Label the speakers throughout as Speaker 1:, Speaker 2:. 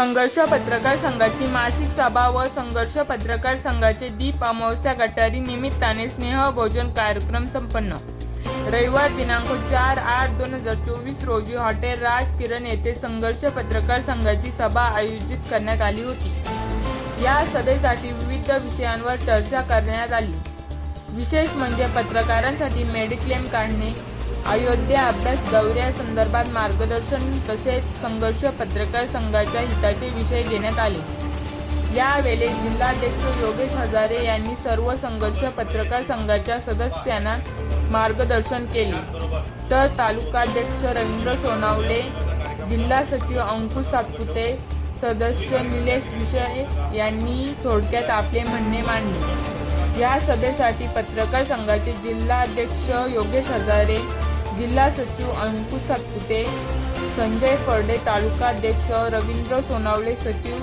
Speaker 1: संघर्ष पत्रकार संघाची मासिक सभा व संघर्ष पत्रकार संघाचे दीप अमावस्या गटारी निमित्ताने स्नेहभोजन कार्यक्रम संपन्न. रविवार दिनांक चार आठ दोन हजार चोवीस रोजी हॉटेल राज किरण येथे संघर्ष पत्रकार संघाची सभा आयोजित करण्यात आली होती. या सभेसाठी विविध विषयांवर चर्चा करण्यात आली. विशेष म्हणजे पत्रकारांसाठी मेडिक्लेम काढणे अयोध्या अभ्यास दौऱ्यासंदर्भात मार्गदर्शन तसेच संघर्ष पत्रकार संघाच्या हिताचे विषय घेण्यात आले. यावेळी जिल्हाध्यक्ष योगेश हजारे यांनी सर्व संघर्ष पत्रकार संघाच्या सदस्यांना मार्गदर्शन केले. तर तालुकाध्यक्ष रवींद्र सोनावले जिल्हा सचिव अंकुश सातपुते सदस्य निलेश विषय यांनी थोडक्यात आपले म्हणणे मांडले. या सभेसाठी पत्रकार संघाचे जिल्हाध्यक्ष योगेश हजारे जिल्हा सचिव अंकुश सातपुते संजय फर्डे तालुकाध्यक्ष रवींद्र सोनावले सचिव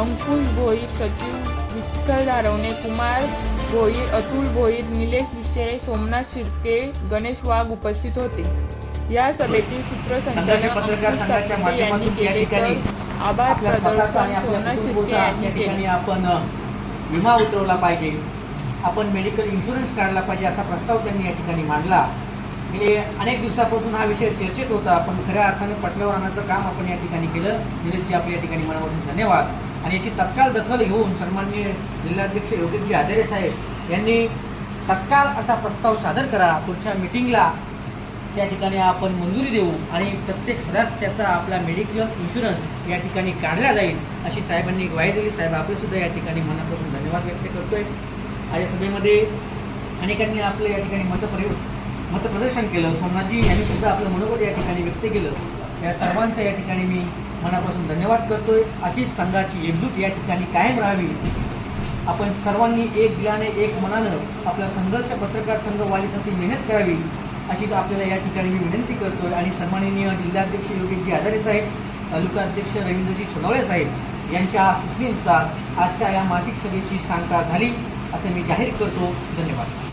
Speaker 1: अंकुश भोईर सचिव विठ्ठल धारवणे कुमार भोईर अतुल भोईर निलेश विषय सोमनाथ शिर्के गणेश वाघ उपस्थित होते. या सभेतील सूत्रसंचालन अंकुश सातपुते यांनी केले तर आभार प्रदर्शन सोमनाथ शिर्के यांनी केले.
Speaker 2: आपण विमा उतरवला पाहिजे. आपण मेडिकल इन्शुरन्स काढला पाहिजे असा प्रस्ताव त्यांनी या ठिकाणी मांडला. गेले अनेक दिवसापासून हा विषय चर्चेत होता. पण खऱ्या अर्थाने पटल्यावर आणण्याचं काम आपण या ठिकाणी केलं. निलेशजी आपल्या या ठिकाणी मनापासून धन्यवाद. आणि याची तत्काळ दखल घेऊन सन्माननीय जिल्हाध्यक्ष योगेशजी आधारे साहेब यांनी तत्काळ असा प्रस्ताव सादर करा. पुढच्या मिटिंगला त्या ठिकाणी आपण मंजुरी देऊ आणि प्रत्येक सदस्याचा आपला मेडिक्लेम इन्शुरन्स या ठिकाणी काढला जाईल अशी साहेबांनी ग्वाही दिली. साहेब आपले सुद्धा या ठिकाणी मनापासून धन्यवाद व्यक्त करतोय. आज या सभेमध्ये अनेकांनी आपलं या ठिकाणी मत प्रदर्शन केलं. सोमनाथजी यांनी सुद्धा आपलं मनोगत या ठिकाणी व्यक्त केलं. या सर्वांचं या ठिकाणी मी मनापासून धन्यवाद करतोय. अशीच संघाची एकजूट या ठिकाणी कायम राहावी. आपण सर्वांनी एक दिलाने एक मनानं आपला संघर्ष पत्रकार संघ वाढीसाठी मेहनत करावी अशी आपल्याला या ठिकाणी मी विनंती करतोय. आणि सन्माननीय जिल्हाध्यक्ष योगेशजी आधारे साहेब तालुका अध्यक्ष रवींद्रजी सोनवळे साहेब यांच्या सूचनेनुसार आजच्या या मासिक सभेची सांगता झाली असं मी जाहीर करतो. धन्यवाद.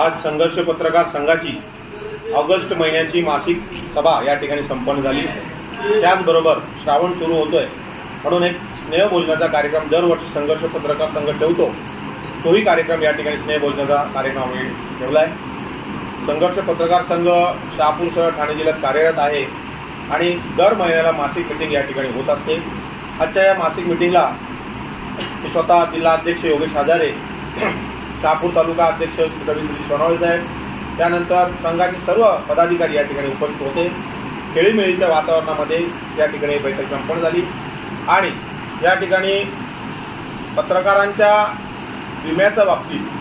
Speaker 3: आज संघर्ष पत्रकार संघाची ऑगस्ट महिन्याची मासिक सभा या ठिकाणी संपन्न झाली. त्याचबरोबर श्रावण सुरू होतोय. म्हणून एक स्नेहभोजनाचा कार्यक्रम दरवर्षी संघर्ष पत्रकार संघ ठेवतो. तोही कार्यक्रम या ठिकाणी स्नेहभोजनाचा कार्यक्रम आम्ही ठेवला आहे संघर्ष पत्रकार संघ शहापूरसह ठाणे जिल्ह्यात कार्यरत आहे आणि दर महिन्याला मासिक मिटिंग या ठिकाणी होत असते. आजच्या या मासिक मिटिंगला स्वतः जिल्हा अध्यक्ष योगेश हजारे शहापूर तालुका अध्यक्ष रवींद्रजी सोनवळे साहेब. त्यानंतर संघाचे सर्व पदाधिकारी या ठिकाणी उपस्थित होते. खेळीमेळीच्या वातावरणामध्ये या ठिकाणी बैठक संपन्न झाली. आणि या ठिकाणी पत्रकारांच्या विम्याच्या बाबतीत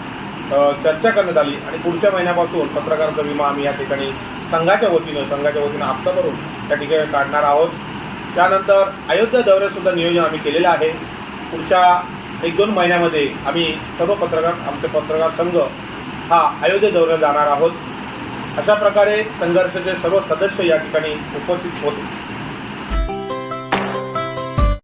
Speaker 3: चर्चा करण्यात आली. आणि पुढच्या महिन्यापासून पत्रकारांचा विमा आम्ही या ठिकाणी संघाच्या वतीनं संघाच्या वतीनं हप्ता भरून त्या ठिकाणी काढणार आहोत. त्यानंतर अयोध्या दौऱ्यासुद्धा नियोजन आम्ही केलेलं आहे. पुढच्या एक दोन महिन्यामध्ये आम्ही सर्व पत्रकार आमचे पत्रकार संघ हा अयोध्या दौऱ्याला जाणार आहोत. अशा प्रकारे संघर्षाचे सर्व सदस्य या ठिकाणी उपस्थित होते.